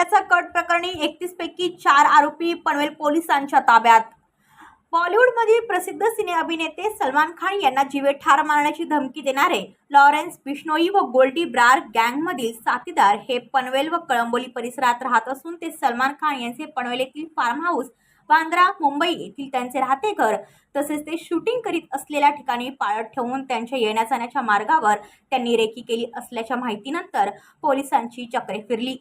हल्ल्याचा कट प्रकरणी एकतीस पैकी चार आरोपी पनवेल पोलिसांच्या ताब्यात. बॉलिवूडमधील प्रसिद्ध सिने अभिनेते सलमान खान यांना जीवे ठार मारण्याची धमकी देणारे लॉरेन्स बिश्नोई व गोल्डी ब्रार गँगमधील साथीदार हे पनवेल व कळंबोली परिसरात राहत असून ते सलमान खान यांचे पनवेल येथील फार्म हाऊस बांद्रा मुंबई येथील त्यांचे राहते घर तसेच ते शूटिंग करीत असलेल्या ठिकाणी पाळत ठेवून त्यांच्या येण्या जाण्याच्या मार्गावर त्यांनी रेकी केली असल्याच्या माहितीनंतर पोलिसांची चक्रे फिरली.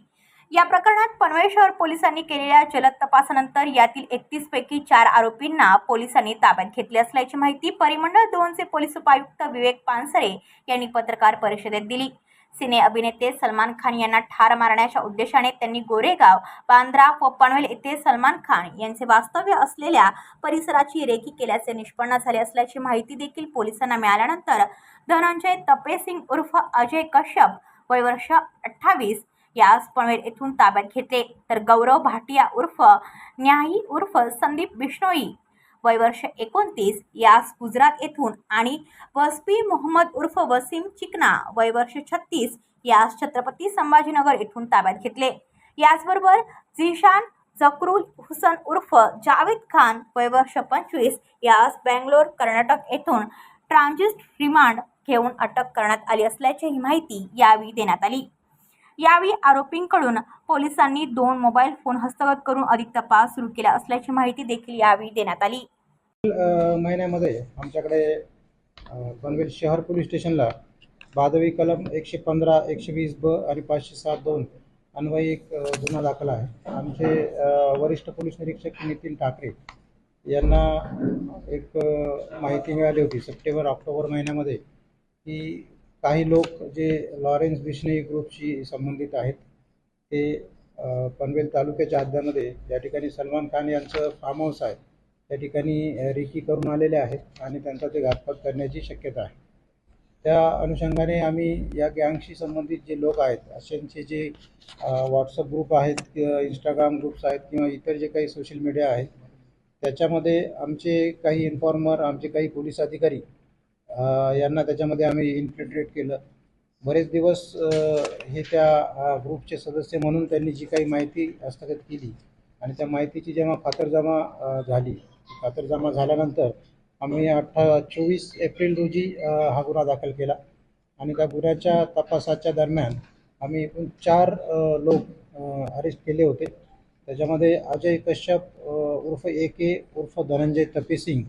या प्रकरणात पनवेल शहर पोलिसांनी केलेल्या जलद तपासानंतर यातील एकतीस पैकी चार आरोपींना पोलिसांनी ताब्यात घेतले असल्याची माहिती परिमंडळ दोनचे पोलीस उपायुक्त विवेक पानसरे यांनी पत्रकार परिषदेत दिली. सिने अभिनेते सलमान खान यांना ठार मारण्याच्या उद्देशाने त्यांनी गोरेगाव बांद्रा व पनवेल येथे सलमान खान यांचे वास्तव्य असलेल्या परिसराची रेकी केल्याचे निष्पन्न झाले असल्याची माहिती देखील पोलिसांना मिळाल्यानंतर धनंजय तपेसिंग उर्फ अजय कश्यप वय वर्ष अठ्ठावीस यास पनवेल येथून ताब्यात घेतले. तर गौरव भाटिया उर्फ न्यायी उर्फ संदीप बिश्नोई. वय वर्ष एकोणतीस यास गुजरात येथून आणि वसपी मोहम्मद उर्फ वसीम चिकना वय वर्ष छत्तीस यास छत्रपती संभाजीनगर येथून ताब्यात घेतले. याचबरोबर झिशान जकरुल हुसन उर्फ जावेद खान वय वर्ष पंचवीस यास बँगलोर कर्नाटक येथून ट्रान्झिट रिमांड घेऊन अटक करण्यात आली असल्याची ही माहिती यावेळी देण्यात आली. यावेळी आरोपींकडून पोलिसांनी दोन मोबाईल फोन हस्तगत करून अधिक तपास सुरू केला असल्याची माहिती देखील यावेळी देण्यात आली. महिन्यामध्ये आमच्याकडे पनवेल शहर पोलीस स्टेशनला बादवी कलम एकशे पंधरा एकशे वीस ब आणि पाचशे सात दोन अन्वयी एक गुन्हा दाखल आहे. आमचे वरिष्ठ पोलीस निरीक्षक नितीन ठाकरे यांना एक माहिती मिळाली होती. सप्टेंबर ऑक्टोबर महिन्यामध्ये की काही लोक जे लॉरेन्स बिश्नोई ग्रुपशी संबंधित आहेत ते पनवेल तालुक्याच्या हद्दामध्ये या ठिकाणी सलमान खान यांचं फार्म हाऊस आहे त्या ठिकाणी रिकी रेकी करून आलेले आहेत आणि त्यांचा ते घातपात करण्याची शक्यता आहे. त्या अनुषंगाने आम्ही या गँगशी संबंधित जे लोक आहेत अशांचे जे व्हॉट्सअप ग्रुप आहेत इंस्टाग्राम ग्रुप्स आहेत किंवा इतर जे काही सोशल मीडिया आहेत त्याच्यामध्ये आमचे काही इन्फॉर्मर आमचे काही पोलीस अधिकारी यांना त्याच्यामध्ये आम्ही इन्फिल्ट्रेट केलं. बरेच दिवस हे त्या ग्रुपचे सदस्य म्हणून त्यांनी जी काही माहिती हस्तगत केली आणि त्या माहितीची जेव्हा खातरजमा झाली खातरजमा झाल्यानंतर आम्ही अठ्ठा चोवीस एप्रिल रोजी हा गुन्हा दाखल केला आणि त्या गुन्ह्याच्या तपासाच्या दरम्यान आम्ही एकूण चार लोक अरेस्ट केले होते. त्याच्यामध्ये अजय कश्यप उर्फ ए के उर्फ धनंजय तपे सिंग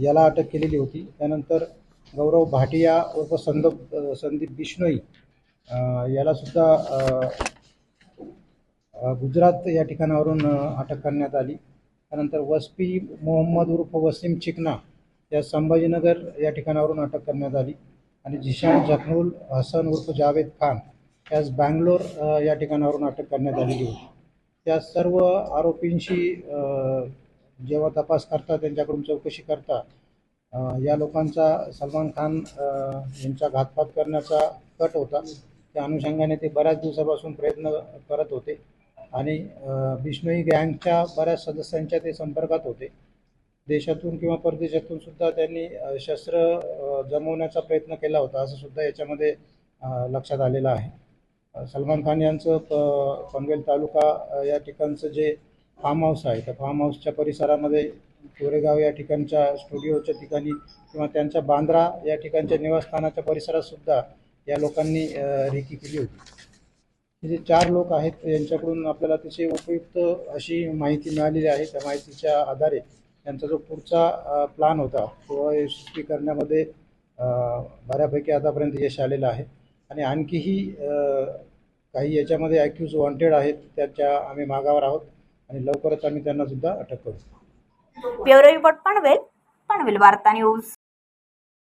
याला अटक केलेली होती. त्यानंतर गौरव भाटिया उर्फ संदप संदीप बिश्नोई यालासुद्धा गुजरात या ठिकाणावरून अटक करण्यात आली. त्यानंतर वसपी मोहम्मद उर्फ वसीम चिकना या संभाजीनगर या ठिकाणावरून अटक करण्यात आली. आणि जिशान जखनुल हसन उर्फ जावेद खान यास बँगलोर या ठिकाणावरून अटक करण्यात आलेली होती. त्या सर्व आरोपींशी जेव्हा तपास करता त्यांच्याकडून चौकशी करता या लोकांचा सलमान खान यांचा घातपात करण्याचा कट होता. त्या अनुषंगाने ते बऱ्याच दिवसापासून प्रयत्न करत होते आणि बिष्णोई गँगच्या बऱ्याच सदस्यांच्या ते संपर्कात होते. देशातून किंवा परदेशातून सुद्धा त्यांनी शस्त्र जमवण्याचा प्रयत्न केला होता असं सुद्धा याच्यामध्ये लक्षात आलेलं आहे. सलमान खान यांचं पनवेल तालुका या ठिकाणचं जे फार्म हाऊस आहे. त्या फार्म हाऊसच्या परिसरामध्ये कोरेगाव या ठिकाणच्या स्टुडिओच्या ठिकाणी किंवा त्यांच्या बांद्रा या ठिकाणच्या निवासस्थानाच्या परिसरातसुद्धा या लोकांनी रेकी केली होती. हे जे चार लोक आहेत यांच्याकडून आपल्याला अतिशय उपयुक्त अशी माहिती मिळालेली आहे. त्या माहितीच्या आधारे त्यांचा जो पुढचा प्लान होता तो यशस्वी करण्यामध्ये बऱ्यापैकी आतापर्यंत यश आलेलं आहे. आणि आणखीही काही याच्यामध्ये ॲक्यूज वॉन्टेड आहेत त्याच्या आम्ही मागावर आहोत. आणि लवकरच आम्ही त्यांना सुद्धा अटक करू. ब्युरो रिपोर्ट पनवेल पनवेल वार्ता न्यूज.